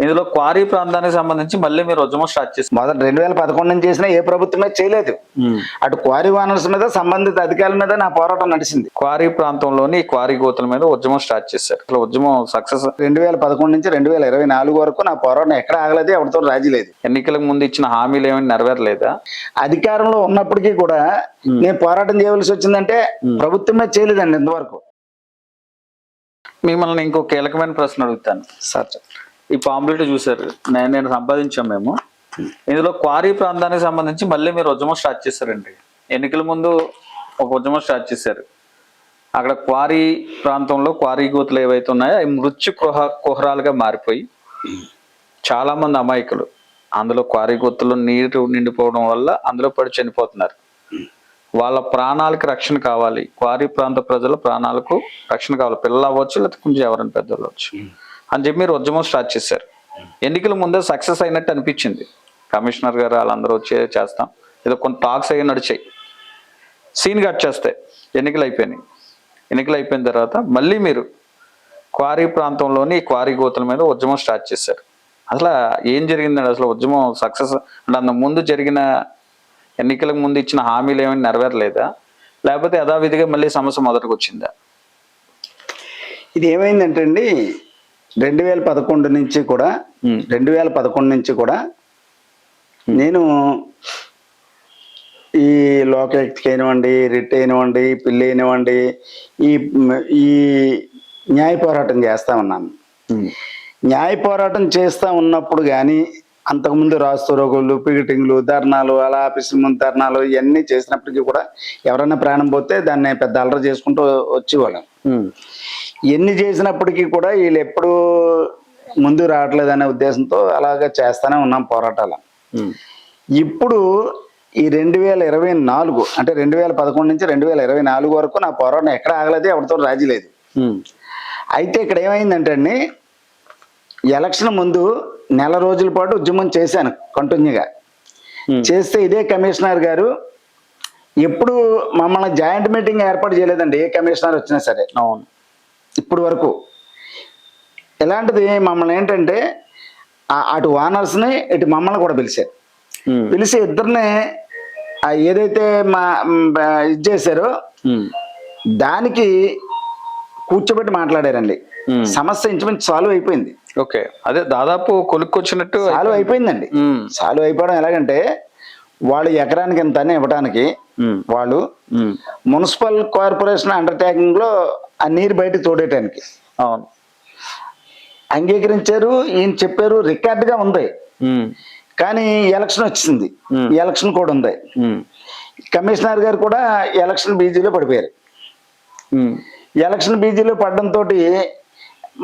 ఇందులో క్వారీ ప్రాంతానికి సంబంధించి మళ్ళీ మీరు ఉద్యమం స్టార్ట్ చేస్తారు మొదటి రెండు వేల పదకొండు నుంచి చేసిన ఏ ప్రభుత్వమే చేయలేదు. అటు క్వారీ వానర్స్ మీద సంబంధిత అధికారుల మీద నా పోరాటం నడిచింది. క్వారీ ప్రాంతంలోని క్వారీ గోతుల మీద ఉద్యమం స్టార్ట్ చేశారు. అసలు ఉద్యమం సక్సెస్ రెండు వేల పదకొండు నుంచి రెండు వేల ఇరవై నాలుగు వరకు నా పోరాటం ఎక్కడ ఆగలేదు ఎవరితో రాజీ లేదు. ఎన్నికలకు ముందు ఇచ్చిన హామీలు ఏమైనా నెరవేరలేదా? అధికారంలో ఉన్నప్పటికీ కూడా నేను పోరాటం చేయవలసి వచ్చిందంటే ప్రభుత్వమే చేయలేదండి ఇంతవరకు. మిమ్మల్ని ఇంకో కీలకమైన ప్రశ్న అడుగుతాను. సార్ ఈ పాంప్లెట్ చూసారు నేను నేను సంపాదించాం మేము. ఇందులో క్వారీ ప్రాంతానికి సంబంధించి మళ్ళీ మీరు ఉద్యమం స్టార్ట్ చేశారండి. ఎన్నికల ముందు ఒక ఉద్యమం స్టార్ట్ చేశారు. అక్కడ క్వారీ ప్రాంతంలో క్వారీ గోతులు ఏవైతే ఉన్నాయో అవి మృత్యు కుహ కుహరాలుగా మారిపోయి చాలా మంది అమాయకులు అందులో క్వారీ గోతుల్లో నీరు నిండిపోవడం వల్ల అందులో పడి చనిపోతున్నారు. వాళ్ళ ప్రాణాలకు రక్షణ కావాలి. క్వారీ ప్రాంత ప్రజల ప్రాణాలకు రక్షణ కావాలి. పిల్లలు అవ్వచ్చు లేకపోతే కొంచెం ఎవరైనా పెద్దలు అవ్వచ్చు. అని చెప్పి మీరు ఉద్యమం స్టార్ట్ చేశారు. ఎన్నికల ముందే సక్సెస్ అయినట్టు అనిపించింది. కమిషనర్ గారు వాళ్ళందరూ వచ్చి చేస్తాం. ఏదో కొన్ని టాక్స్ అయ్యి నడిచాయి. సీన్ కట్ చేస్తే ఎన్నికలు అయిపోయినాయి. ఎన్నికలు అయిపోయిన తర్వాత మళ్ళీ మీరు క్వారీ ప్రాంతంలోని క్వారీ గోతుల మీద ఉద్యమం స్టార్ట్ చేశారు. అసలు ఏం జరిగిందండి? అసలు ఉద్యమం సక్సెస్ అంటే అంత ముందు జరిగిన ఎన్నికలకు ముందు ఇచ్చిన హామీలు ఏమైనా నెరవేరలేదా? లేకపోతే యథావిధిగా మళ్ళీ సమస్య మొదటికి వచ్చిందా ఇది ఏమైందంటే అండి రెండు వేల పదకొండు నుంచి కూడా రెండు వేల పదకొండు నుంచి కూడా నేను ఈ లోకయుక్తికి అయినవ్వండి రిట్ అయినవ్వండి పిల్లి అయినవ్వండి ఈ ఈ న్యాయ పోరాటం చేస్తా ఉన్నాను. న్యాయ పోరాటం చేస్తా ఉన్నప్పుడు కానీ అంతకుముందు రాస్తోరోగులు పికెటింగ్లు ధర్నాలు అలా ఆఫీసుల ముందు ధర్నాలు ఇవన్నీ చేసినప్పటికీ కూడా ఎవరైనా ప్రాణం పోతే దాన్ని పెద్ద అల్లరి చేసుకుంటూ వచ్చేవాళ్ళం. ఎన్ని చేసినప్పటికీ కూడా వీళ్ళు ఎప్పుడు ముందు రావట్లేదనే ఉద్దేశంతో అలాగే చేస్తానే ఉన్నాం పోరాటాలు. ఇప్పుడు ఈ రెండు వేల ఇరవై నాలుగు అంటే రెండు వేల పదకొండు నుంచి రెండు వేల ఇరవై నాలుగు వరకు నా పోరాటం ఎక్కడ ఆగలేదు ఎవరితో రాజీ లేదు. అయితే ఇక్కడ ఏమైందంటే అండి ఎలక్షన్ ముందు నెల రోజుల పాటు ఉద్యమం చేశాను కంటిన్యూగా. చేస్తే ఇదే కమిషనర్ గారు ఎప్పుడు మమ్మల్ని జాయింట్ మీటింగ్ ఏర్పాటు చేయలేదండి ఏ కమిషనర్ వచ్చినా సరే. అవును. ఇప్పుడు వరకు ఇలాంటిది మమ్మల్ని ఏంటంటే అటు ఓనర్స్ని ఇటు మమ్మల్ని కూడా పిలిచారు. పిలిచి ఇద్దరిని ఏదైతే మా ఇది చేశారో దానికి కూర్చోబెట్టి మాట్లాడారండి. సమస్య ఇంచుమించు సాల్వ్ అయిపోయింది. ఓకే. అదే దాదాపు కొలుక్కొచ్చినట్టు సాల్వ్ అయిపోయిందండి. సాల్వ్ అయిపోవడం ఎలాగంటే వాళ్ళు ఎకరానికి ఎంత అని ఇవ్వడానికి వాళ్ళు మున్సిపల్ కార్పొరేషన్ అండర్టేకింగ్లో ఆ నీరు బయటకు తోడేయటానికి. అవును. అంగీకరించారు ఈయన చెప్పారు రికార్డ్గా ఉంది. కానీ ఎలక్షన్ వచ్చింది. ఎలక్షన్ కూడా ఉంది. కమిషనర్ గారు కూడా ఎలక్షన్ బీజీలో పడిపోయారు. ఎలక్షన్ బీజీలో పడడంతో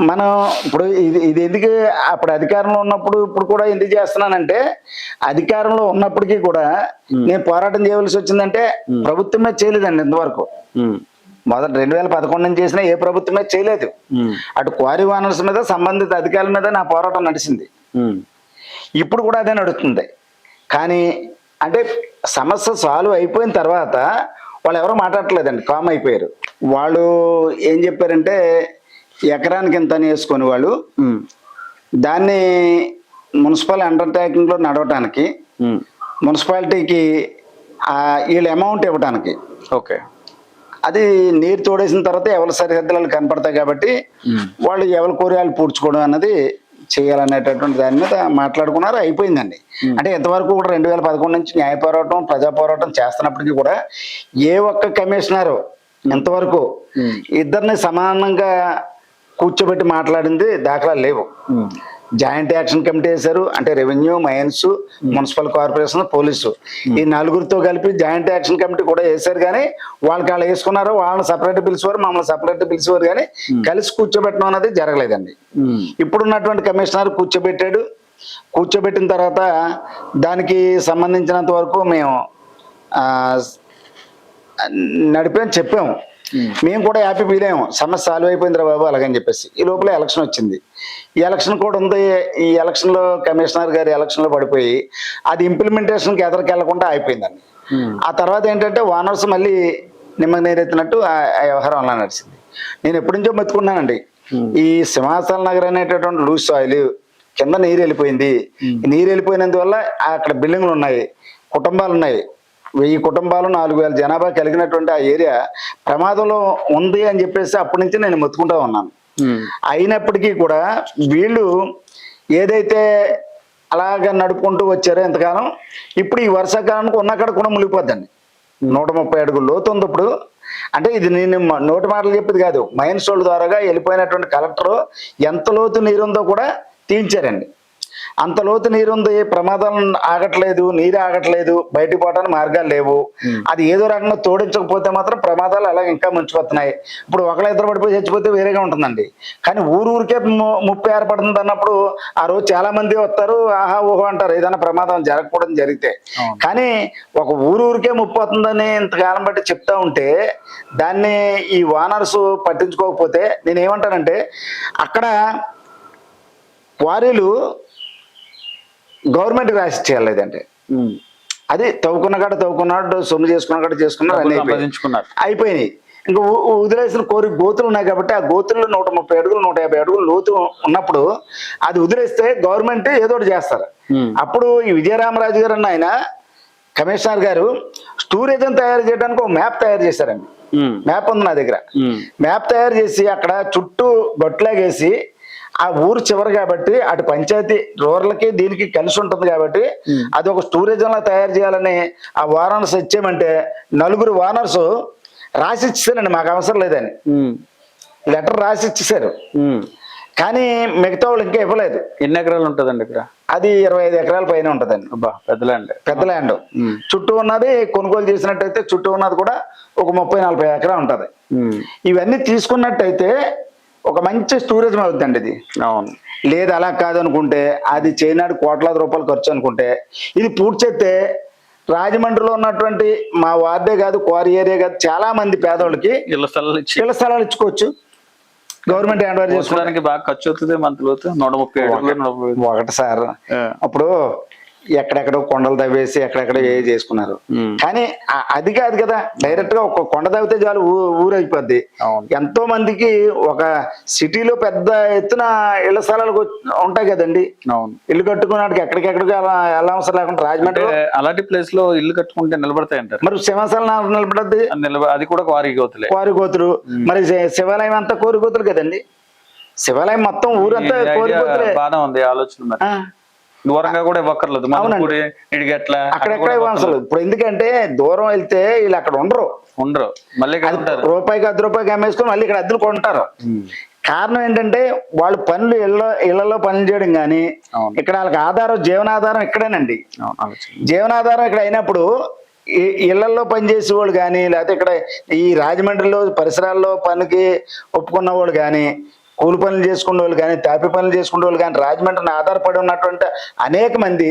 మనం ఇప్పుడు ఇది ఇది ఎందుకు అప్పుడు అధికారంలో ఉన్నప్పుడు ఇప్పుడు కూడా ఎందుకు చేస్తున్నానంటే అధికారంలో ఉన్నప్పటికీ కూడా నేను పోరాటం చేయవలసి వచ్చిందంటే ప్రభుత్వమే చేయలేదండి ఇంతవరకు. మొదటి రెండు వేల పదకొండు నుంచి చేసిన ఏ ప్రభుత్వమే చేయలేదు. ఉమ్, అటు క్వారీ వానర్స్ మీద సంబంధిత అధికారుల మీద నా పోరాటం నడిచింది. ఇప్పుడు కూడా అదే నడుస్తుంది. కానీ అంటే సమస్య సాల్వ్ అయిపోయిన తర్వాత వాళ్ళు ఎవరో మాట్లాడట్లేదండి కామ్ అయిపోయారు. వాళ్ళు ఏం చెప్పారంటే ఎకరానికి ఎంత అని వేసుకొని వాళ్ళు దాన్ని మున్సిపల్ అండర్టేకింగ్లో నడవటానికి మున్సిపాలిటీకి వీళ్ళ అమౌంట్ ఇవ్వటానికి ఓకే. అది నీరు తోడేసిన తర్వాత ఎవరి సరిహద్దులు కనపడతాయి కాబట్టి వాళ్ళు ఎవరి కోరియాలు పూడ్చుకోవడం అన్నది చేయాలనేటటువంటి దాని మీద మాట్లాడుకున్నారు అయిపోయిందండి. అంటే ఇంతవరకు కూడా రెండు వేల పదకొండు నుంచి న్యాయ పోరాటం ప్రజా పోరాటం చేస్తున్నప్పటికీ కూడా ఏ ఒక్క కమిషనరు ఇంతవరకు ఇద్దరిని సమానంగా కూర్చోబెట్టి మాట్లాడింది దాఖలాలు లేవు. జాయింట్ యాక్షన్ కమిటీ వేశారు. అంటే revenue mines municipal corporation police. ఈ నలుగురితో కలిపి జాయింట్ యాక్షన్ కమిటీ కూడా వేశారు కానీ వాళ్ళకి వాళ్ళు వేసుకున్నారు వాళ్ళని సపరేట్ పిలిచేవారు మమ్మల్ని సపరేట్ పిలిచేవారు కానీ కలిసి కూర్చోబెట్టడం అనేది జరగలేదండి. ఇప్పుడున్నటువంటి కమిషనర్ కూర్చోబెట్టాడు. కూర్చోబెట్టిన తర్వాత దానికి సంబంధించినంత వరకు మేము నడిపాం చెప్పాము. మేము. కూడా హ్యాపీ ఫీల్ అయ్యాము సమస్య సాల్వ్ అయిపోయిందిరా బాబు అలాగని చెప్పేసి. ఈ లోపల ఎలక్షన్ వచ్చింది. ఈ ఎలక్షన్ కూడా ఉంది. ఈ ఎలక్షన్లో కమిషనర్ గారి ఎలక్షన్లో పడిపోయి అది ఇంప్లిమెంటేషన్కి ఎదరికి వెళ్ళకుండా అయిపోయిందండి. ఆ తర్వాత ఏంటంటే ఓనర్స్ మళ్ళీ నిమ్మకి నీరెత్తినట్టు ఆ ఆ వ్యవహారం అలా నడిచింది. నేను ఎప్పటి నుంచో మెత్తుకున్నానండి ఈ సింహాచల నగర్ అనేటటువంటి లూజ్ సాయిల్ కింద నీరు వెళ్ళిపోయింది. నీరు వెళ్ళిపోయినందువల్ల అక్కడ బిల్డింగ్లు ఉన్నాయి. కుటుంబాలు ఉన్నాయి. వెయ్యి కుటుంబాలు నాలుగు వేల జనాభా కలిగినటువంటి ఆ ఏరియా ప్రమాదంలో ఉంది అని చెప్పేసి అప్పటి నుంచి నేను మొత్తుకుంటా ఉన్నాను. అయినప్పటికీ కూడా వీళ్ళు ఏదైతే అలాగ నడుపుకుంటూ వచ్చారో ఎంతకాలం ఇప్పుడు ఈ వర్షాకాలానికి ఉన్నక్కడ కూడా మునిగిపోద్దండి. నూట ముప్పై అడుగులు లోతు ఉంది ఇప్పుడు. అంటే ఇది నేను నోటి మాటలు చెప్పేది కాదు. మైన్స్ వాళ్ళ ద్వారాగా వెళ్ళిపోయినటువంటి కలెక్టర్ ఎంత లోతు నీరుందో కూడా తీయించారండి. అంత లోతు నీరుంది ప్రమాదాలు ఆగట్లేదు నీరు ఆగట్లేదు బయటికి పోవడానికి మార్గాలు లేవు. అది ఏదో రకంగా తోడించకపోతే మాత్రం ప్రమాదాలు అలాగ ఇంకా ముంచిపోతున్నాయి ఇప్పుడు ఒకళ్ళ ఇద్దరు పడిపోయి చచ్చిపోతే వేరేగా ఉంటుందండి. కానీ ఊరు ఊరికే ముప్పు ఏర్పడుతుంది అన్నప్పుడు ఆ రోజు చాలా మంది వస్తారు ఆహా ఊహో అంటారు ఏదైనా ప్రమాదం జరగకూడదు జరిగితే. కానీ ఒక ఊరు ఊరికే ముప్పు వస్తుందని ఇంతకాలం బట్టి చెప్తా ఉంటే దాన్ని ఈ వానర్స్ పట్టించుకోకపోతే నేను ఏమంటానంటే అక్కడ క్వారీలు గవర్నమెంట్ రాసి చేయలేదండి. అది తవ్వుకున్న కాడ తవ్వుకున్నాడు సొమ్ము చేసుకున్న కాడ చేసుకున్నాడు అన్ని అయిపోయినాయి. ఇంకా వదిలేసిన కోరి గోతులు ఉన్నాయి కాబట్టి ఆ గోతుల్లో నూట ముప్పై అడుగులు నూట యాభై అడుగులు లోతు ఉన్నప్పుడు అది వదిలేస్తే గవర్నమెంట్ ఏదో ఒకటి చేస్తారు. అప్పుడు ఈ విజయరామరాజు గారు అన్న ఆయన కమిషనర్ గారు టూరిజం తయారు చేయడానికి ఒక మ్యాప్ తయారు చేశారండి. మ్యాప్ ఉంది నా దగ్గర. మ్యాప్ తయారు చేసి అక్కడ చుట్టూ గొట్లాగేసి ఆ ఊరు చివరి కాబట్టి అటు పంచాయతీ రూరల్కి దీనికి కలిసి ఉంటుంది కాబట్టి అది ఒక టూరిజం లా తయారు చేయాలని ఆ వానర్స్ ఇచ్చామంటే నలుగురు వానర్స్ రాసి ఇచ్చేసారండి మాకు అవసరం లేదని. లెటర్ రాసి ఇచ్చేసారు. కానీ మిగతా వాళ్ళు ఇంకా ఇవ్వలేదు. ఎన్ని ఎకరాలు ఉంటుందండి ఇక్కడ? అది ఇరవై ఐదు ఎకరాల పైన ఉంటుందండి. అబ్బా పెద్ద ల్యాండ్. పెద్ద ల్యాండ్. చుట్టూ ఉన్నది కొనుగోలు చేసినట్టయితే చుట్టూ ఉన్నది కూడా ఒక ముప్పై నలభై ఎకరా ఉంటది. ఇవన్నీ తీసుకున్నట్టయితే ఒక మంచి టూరిజం అవుతుందండి ఇది. అవును. లేదు అలా కాదనుకుంటే అది చేయనాడు కోట్లాది రూపాయలు ఖర్చు అనుకుంటే ఇది పూర్తి చేస్తే రాజమండ్రిలో ఉన్నటువంటి మా వార్డే కాదు క్వారీ ఏరియా కాదు చాలా మంది పేదోళ్ళకి ఇళ్ళ స్థలాలు ఇచ్చి ఇళ్ళ స్థలాలు ఇచ్చుకోవచ్చు. గవర్నమెంట్ హ్యాండ్ ఓవర్ చేసుకోవడానికి బాగా ఖర్చు అవుతుంది మంత్ లోతు నూట ముప్పై. ఒకటి సార్. అప్పుడు ఎక్కడెక్కడో కొండలు తవ్వేసి ఎక్కడెక్కడో ఏ చేసుకున్నారు. కానీ అది కాదు కదా డైరెక్ట్గా ఒక కొండ తవ్వితే చాలు ఊరైపోద్ది. ఎంతో మందికి ఒక సిటీలో పెద్ద ఎత్తున ఇళ్ళ స్థలాలు ఉంటాయి కదండి. అవును. ఇల్లు కట్టుకున్నాడికి ఎక్కడికెక్కడికి అలా ఎలా అవసరం లేకుండా రాజమండ్రి అలాంటి ప్లేస్లో ఇల్లు కట్టుకుంటే నిలబడతాయి అంటారు. మరి సింహాసనం నిలబడద్ది. అది కూడా వారి గోతులే. కోరి కోతులు మరి శివాలయం అంతా కోరి కోతులు కదండి. శివాలయం మొత్తం ఊరంతా కోరి కోతులే బాగానే ఉంది ఆలోచన దూరంగా కూడా ఇవ్వక్కర్లేదు. మధుపూడి ఇడిగట్ల అక్కడెక్కడ అసలు ఇప్పుడు ఎందుకంటే దూరం వెళ్తే వీళ్ళు అక్కడ ఉండరు. ఉండరు. మళ్ళీ రూపాయికి అర్ధ రూపాయికి అమ్మేసుకొని మళ్ళీ ఇక్కడ అద్దెలు కొంటారు. కారణం ఏంటంటే వాళ్ళు పనులు ఇళ్ళ ఇళ్ళలో పనులు చేయడం కానీ. ఇక్కడ వాళ్ళకి ఆధారం జీవనాధారం ఇక్కడేనండి. జీవనాధారం ఇక్కడ అయినప్పుడు ఇళ్ళలో పనిచేసే వాళ్ళు కానీ లేకపోతే ఇక్కడ ఈ రాజమండ్రిలో పరిసరాల్లో పనికి ఒప్పుకున్న వాళ్ళు కానీ కూలి పనులు చేసుకునే వాళ్ళు కానీ తాపి పనులు చేసుకునే వాళ్ళు కానీ రాజమండ్రిని ఆధారపడి ఉన్నటువంటి అనేక మంది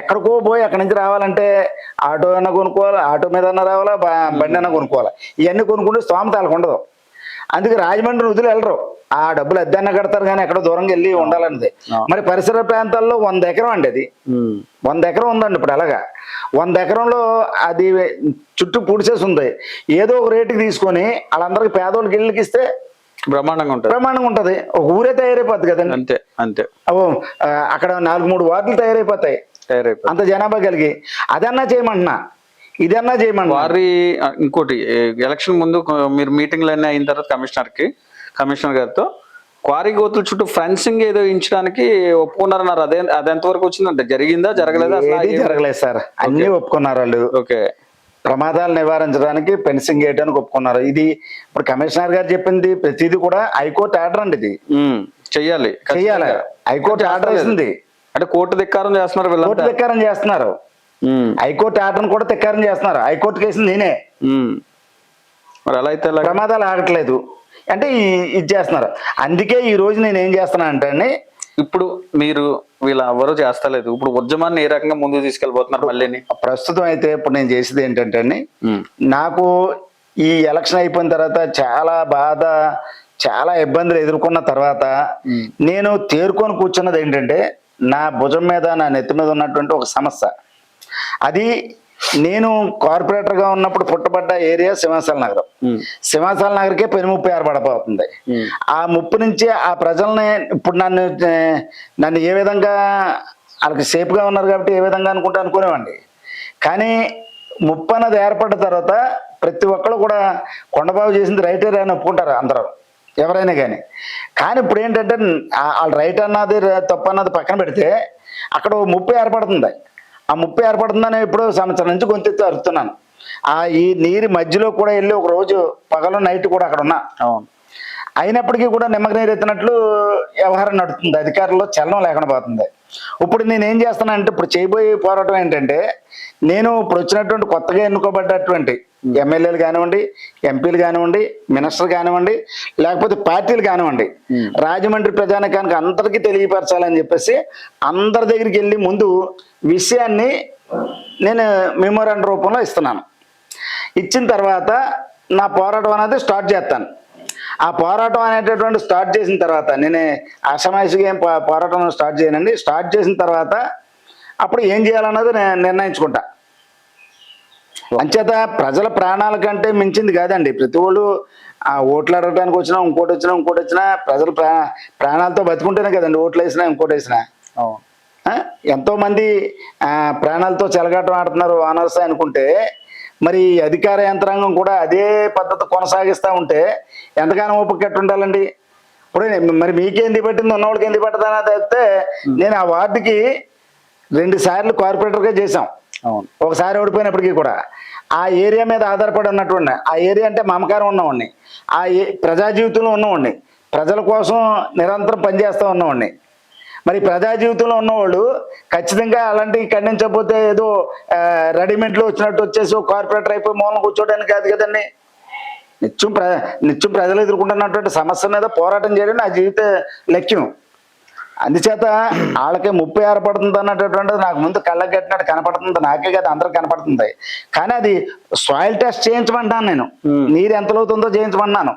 ఎక్కడికో పోయి అక్కడి నుంచి రావాలంటే ఆటో అయినా కొనుక్కోవాలి ఆటో మీద రావాలా బండి అయినా కొనుక్కోవాలి. ఇవన్నీ కొనుక్కుంటే స్తోమత వాళ్ళకు ఉండదు. అందుకే రాజమండ్రి వదిలి వెళ్ళరు. ఆ డబ్బులు అద్దెన్న కడతారు కానీ ఎక్కడో దూరంగా వెళ్ళి ఉండాలన్నది. మరి పరిసర ప్రాంతాల్లో వంద ఎకరం అండి అది. వంద ఎకరం ఉందండి ఇప్పుడు అలాగా. వంద ఎకరంలో అది చుట్టూ పూడ్చేసి ఉంది. ఏదో ఒక రేటుకి తీసుకొని వాళ్ళందరికి పేదోళ్ళకి ఇళ్ళకి ఇస్తే బ్రహ్మాండంగా ఉంటుంది. ప్రమాణంగా ఉంటది. ఒక ఊరే తయారైపోద్ది కదండి. అంతే అంతే. అక్కడ నాలుగు మూడు వార్డులు తయారైపోతాయి. తయారైపోయింది అంత జనాభా కలిగి. అదన్నా చేయమంటున్నా. ఇదన్నా చేయమంటున్నా. వారి ఇంకోటి ఎలక్షన్ ముందు మీరు మీటింగ్లు అన్నీ అయిన తర్వాత కమిషనర్కి కమిషనర్ గారితో క్వారీ గోతుల చుట్టూ ఫెన్సింగ్ ఏదో ఇయించడానికి ఒప్పుకున్నారన్నారు. అదే అది ఎంతవరకు వచ్చిందంటే జరిగిందా జరగలేదా? జరగలేదు సార్. అన్ని ఒప్పుకున్నారు వాళ్ళు. ఓకే. ప్రమాదాలు నివారించడానికి ఫెన్సింగ్ వేయడానికి ఒప్పుకున్నారు. ఇది ఇప్పుడు కమిషనర్ గారు చెప్పింది ప్రతిదీ కూడా హైకోర్టు ఆర్డర్ అండి ఇది. చెయ్యాలి చెయ్యాలి. హైకోర్టు ఆర్డర్ వేసింది. అంటే కోర్టు ధిక్కారం చేస్తున్నారు కోర్టు ధిక్కారం చేస్తున్నారు. హైకోర్టు ఆర్డర్ కూడా ధిక్కారం చేస్తున్నారు. హైకోర్టు కేసు నేనే. మరి ఎలా అయితే ప్రమాదాలు ఆగట్లేదు. అంటే ఇది చేస్తున్నారు. అందుకే ఈ రోజు నేను ఏం చేస్తున్నా అంటే ఇప్పుడు మీరు వీళ్ళ ఎవరు చేస్తలేదు. ఇప్పుడు ఉద్యమాన్ని ఏ రకంగా ముందుకు తీసుకెళ్ళిపోతున్నారు మళ్ళీని? ప్రస్తుతం అయితే ఇప్పుడు నేను చేసేది ఏంటంటే అండి నాకు ఈ ఎలక్షన్ అయిపోయిన తర్వాత చాలా బాధ చాలా ఇబ్బందులు ఎదుర్కొన్న తర్వాత నేను తేరుకొని కూర్చున్నది ఏంటంటే నా భుజం మీద నా నెత్తి మీద ఉన్నటువంటి ఒక సమస్య. అది నేను కార్పొరేటర్గా ఉన్నప్పుడు పుట్టబడ్డ ఏరియా సింహాచల నగరం. సింహాచల నగర్కే పెను ముప్పు ఏర్పడబోతుంది ఆ ముప్పు నుంచి ఆ ప్రజల్ని ఇప్పుడు నన్ను నన్ను ఏ విధంగా వాళ్ళకి సేఫ్గా ఉన్నారు కాబట్టి ఏ విధంగా అనుకుంటా అనుకునేవాడిని. కానీ ముప్పు అన్నది ఏర్పడిన తర్వాత ప్రతి ఒక్కరు కూడా కొండబాబు చేసింది రైటే అని ఒప్పుకుంటారు అందరూ ఎవరైనా కానీ. కానీ ఇప్పుడు ఏంటంటే వాళ్ళ రైట్ అన్నది తప్పు అన్నది పక్కన పెడితే అక్కడ ముప్పు ఏర్పడుతుంది. ఆ ముప్పు ఏర్పడుతుందని ఇప్పుడు సంవత్సరం నుంచి గొంతెత్తి అరుతున్నాను ఆ ఈ నీరు మధ్యలో కూడా వెళ్ళి ఒక రోజు పగలు నైట్ కూడా అక్కడ ఉన్నా. అవును. అయినప్పటికీ కూడా నిమ్మక నీరు ఎత్తినట్లు వ్యవహారం నడుస్తుంది అధికారుల్లో చలనం లేకుండా పోతుంది. ఇప్పుడు నేను ఏం చేస్తానంటే ఇప్పుడు చేయబోయే పోరాటం ఏంటంటే నేను ఇప్పుడు వచ్చినటువంటి కొత్తగా ఎన్నుకోబడ్డటువంటి ఎమ్మెల్యేలు కానివ్వండి ఎంపీలు కానివ్వండి మినిస్టర్ కానివ్వండి లేకపోతే పార్టీలు కానివ్వండి రాజమండ్రి ప్రజానికానికి అందరికీ తెలియపరచాలని చెప్పేసి అందరి దగ్గరికి వెళ్ళి ముందు విషయాన్ని నేను మెమోరాండం రూపంలో ఇస్తున్నాను. ఇచ్చిన తర్వాత నా పోరాటం అనేది స్టార్ట్ చేస్తాను. ఆ పోరాటం అనేటటువంటి స్టార్ట్ చేసిన తర్వాత నేను అసమాయిషిగా ఏం పోరాటం స్టార్ట్ చేయనండి. స్టార్ట్ చేసిన తర్వాత అప్పుడు ఏం చేయాలన్నది నేను నిర్ణయించుకుంటా. అంచేత ప్రజల ప్రాణాల కంటే మించింది కాదండి. ప్రతి వాళ్ళు ఆ ఓట్లు అడగడానికి వచ్చినా ఇంకోటి వచ్చినా ఇంకోటి వచ్చినా ప్రజల ప్రా ప్రాణాలతో బతుకుంటేనే కదండి ఓట్లు వేసినా ఇంకోటి వేసినా? ఎంతో మంది ప్రాణాలతో చెలగాటం ఆడుతున్నారు ఆనర్స్ అనుకుంటే మరి అధికార యంత్రాంగం కూడా అదే పద్ధతి కొనసాగిస్తూ ఉంటే ఎంతగానో ఓపికట్టు ఉండాలండి ఇప్పుడు మరి మీకేంది పట్టింది? ఉన్నవాళ్ళకి ఏంది పట్టదని అయితే నేను ఆ వార్డుకి రెండు సార్లు కార్పొరేటర్గా చేశాం. అవును. ఒకసారి ఓడిపోయినప్పటికీ కూడా. ఆ ఏరియా మీద ఆధారపడి ఉన్నటువంటి ఆ ఏరియా అంటే మమకారం ఉన్నవాడిని. ఆ ఏ ప్రజా జీవితంలో ఉన్నవాడిని. ప్రజల కోసం నిరంతరం పనిచేస్తూ ఉన్నవాడిని. మరి ప్రజా జీవితంలో ఉన్నవాళ్ళు ఖచ్చితంగా అలాంటివి ఖండించకపోతే ఏదో రెడీమేడ్లో వచ్చినట్టు వచ్చేసి కార్పొరేటర్ అయిపోయి మూలం కూర్చోవడానికి కాదు కదండి. నిత్యం ప్ర నిత్యం ప్రజలు ఎదుర్కొంటున్నటువంటి సమస్య మీద పోరాటం చేయడం నా జీవిత లక్ష్యం. అందుచేత వాళ్ళకి ముప్పు ఏర్పడుతుంది అన్నటువంటిది నాకు ముందు కళ్ళకి కట్టినట్టు కనపడుతుంది నాకే కదా అందరికి కనపడుతుంది. కానీ అది సాయిల్ టెస్ట్ చేయించమంటాను నేను. నీరు ఎంత లోతుందో చేయించమన్నాను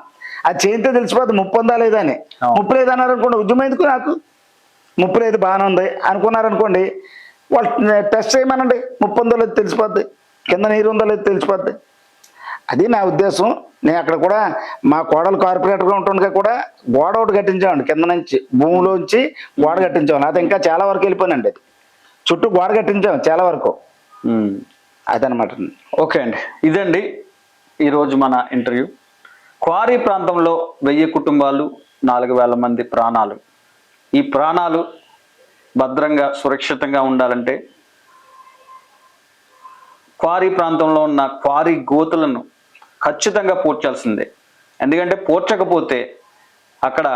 అది చేయితే తెలిసిపోతుంది ముప్పు ఉందా లేదా అని. ముప్పు లేదన్నారు అనుకోండి ఉద్యమం ఎందుకు నాకు? ముప్పు లేదు బాగానే ఉంది. అనుకున్నారనుకోండి వాళ్ళు టెస్ట్ చేయమనండి. ముప్పు ఉందో లేదు తెలిసిపోద్ది. కింద నీరు ఉందో లేదు తెలిసిపోద్ది. అది నా ఉద్దేశం. నేను అక్కడ కూడా మా కోడలు కార్పొరేటర్గా ఉంటుండగా కూడా గోడ ఒకటి కట్టించామండి కింద నుంచి భూమిలోంచి గోడ కట్టించాం అది ఇంకా చాలా వరకు వెళ్ళిపోయినండి అది. చుట్టూ గోడ కట్టించాం చాలా వరకు. అదనమాట ఓకే అండి. ఇదండి ఈరోజు మన ఇంటర్వ్యూ. క్వారీ ప్రాంతంలో వెయ్యి కుటుంబాలు నాలుగు వేల మంది ప్రాణాలు. ఈ ప్రాణాలు భద్రంగా సురక్షితంగా ఉండాలంటే క్వారీ ప్రాంతంలో ఉన్న క్వారీ గోతులను ఖచ్చితంగా పూడ్చాల్సిందే. ఎందుకంటే పూడ్చకపోతే అక్కడ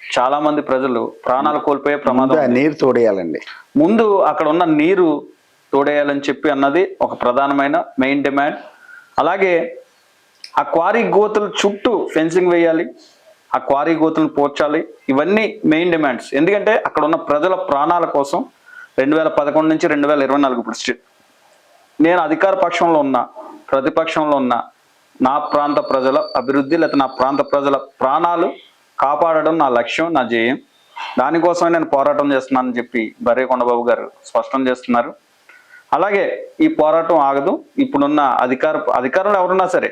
చాలా మంది ప్రజలు ప్రాణాలు కోల్పోయే ప్రమాదం నీరు తోడేయాలండి. ముందు అక్కడ ఉన్న నీరు తోడేయాలని చెప్పి అన్నది ఒక ప్రధానమైన మెయిన్ డిమాండ్. అలాగే ఆ క్వారీ గోతుల చుట్టూ ఫెన్సింగ్ వేయాలి. ఆ క్వారీ గోతులను పోర్చాలి. ఇవన్నీ మెయిన్ డిమాండ్స్ ఎందుకంటే అక్కడ ఉన్న ప్రజల ప్రాణాల కోసం రెండు వేల పదకొండు నుంచి రెండు వేల ఇరవై నాలుగు ఇప్పుడు నేను అధికార పక్షంలో ఉన్నా ప్రతిపక్షంలో ఉన్నా నా ప్రాంత ప్రజల అభివృద్ధి లేకపోతే నా ప్రాంత ప్రజల ప్రాణాలు కాపాడడం నా లక్ష్యం నా జయం దానికోసమే నేను పోరాటం చేస్తున్నానని చెప్పి బరే కొండబాబు గారు స్పష్టం చేస్తున్నారు. అలాగే ఈ పోరాటం ఆగదు. ఇప్పుడున్న అధికార అధికారులు ఎవరున్నా సరే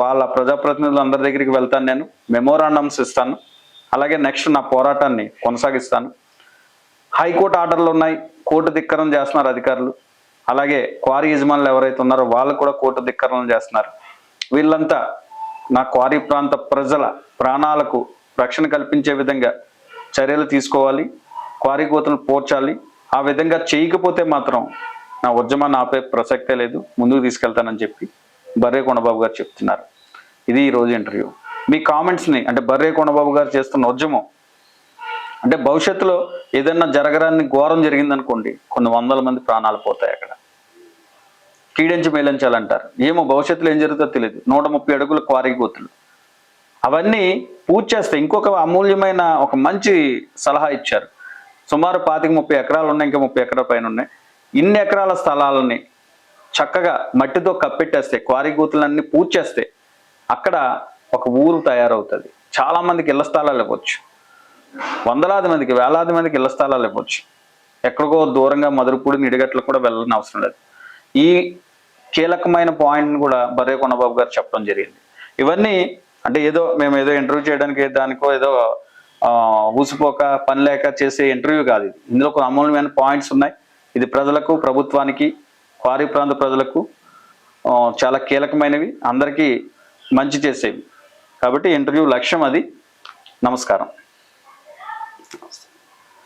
వాళ్ళ ప్రజాప్రతినిధులు అందరి దగ్గరికి వెళ్తాను నేను. మెమోరాండమ్స్ ఇస్తాను. అలాగే నెక్స్ట్ నా పోరాటాన్ని కొనసాగిస్తాను. హైకోర్టు ఆర్డర్లు ఉన్నాయి. కోర్టు ధిక్కరణ చేస్తున్నారు అధికారులు. అలాగే క్వారీ యజమానులు ఎవరైతే ఉన్నారో వాళ్ళు కూడా కోర్టు ధిక్కరణ చేస్తున్నారు. వీళ్ళంతా నా క్వారీ ప్రాంత ప్రజల ప్రాణాలకు రక్షణ కల్పించే విధంగా చర్యలు తీసుకోవాలి. క్వారీ కోతలు పోర్చాలి. ఆ విధంగా చేయకపోతే మాత్రం నా ఉద్యమాన్ని ఆపే ప్రసక్తే లేదు. ముందుకు తీసుకెళ్తానని చెప్పి బర్రే కొండబాబు గారు చెప్తున్నారు. ఇది ఈ రోజు ఇంటర్వ్యూ. మీ కామెంట్స్ని అంటే బర్రే కొండబాబు గారు చేస్తున్న ఉద్యమం అంటే భవిష్యత్తులో ఏదైనా జరగరాని ఘోరం జరిగిందనుకోండి కొన్ని వందల మంది ప్రాణాలు పోతాయి అక్కడ. కీడించి మేలించాలంటారు. ఏమో భవిష్యత్తులో ఏం జరుగుతుందో తెలియదు నూట ముప్పై అడుగుల క్వారీ గోతులు. అవన్నీ పూజ చేస్తే ఇంకొక అమూల్యమైన ఒక మంచి సలహా ఇచ్చారు. సుమారు పాతిక ముప్పై ఎకరాలు ఉన్నాయి ఇంకా ముప్పై ఎకరాల పైన ఉన్నాయి. ఇన్ని ఎకరాల స్థలాలని చక్కగా మట్టితో కప్పెట్టేస్తే క్వారీ గూతులన్నీ పూడ్చేస్తే అక్కడ ఒక ఊరు తయారవుతుంది. చాలామందికి ఇళ్ళ స్థలాలు ఇవ్వచ్చు. వందలాది మందికి వేలాది మందికి ఇళ్ళ స్థలాలు ఇవ్వచ్చు. ఎక్కడికో దూరంగా మధురపూడి నిడిగట్లు కూడా వెళ్ళని అవసరం లేదు. ఈ కీలకమైన పాయింట్ని కూడా బర్రే కొనబాబు గారు చెప్పడం జరిగింది. ఇవన్నీ అంటే ఏదో మేము ఏదో ఇంటర్వ్యూ చేయడానికి దానికో ఏదో ఊసిపోక పని లేక చేసే ఇంటర్వ్యూ కాదు ఇందులో ఇందులో అమూల్యమైన పాయింట్స్ ఉన్నాయి. ఇది ప్రజలకు ప్రభుత్వానికి క్వారీ ప్రాంత ప్రజలకు చాలా కీలకమైనవి అందరికీ మంచి చేసేవి. కాబట్టి ఇంటర్వ్యూ లక్ష్యం అది. నమస్కారం.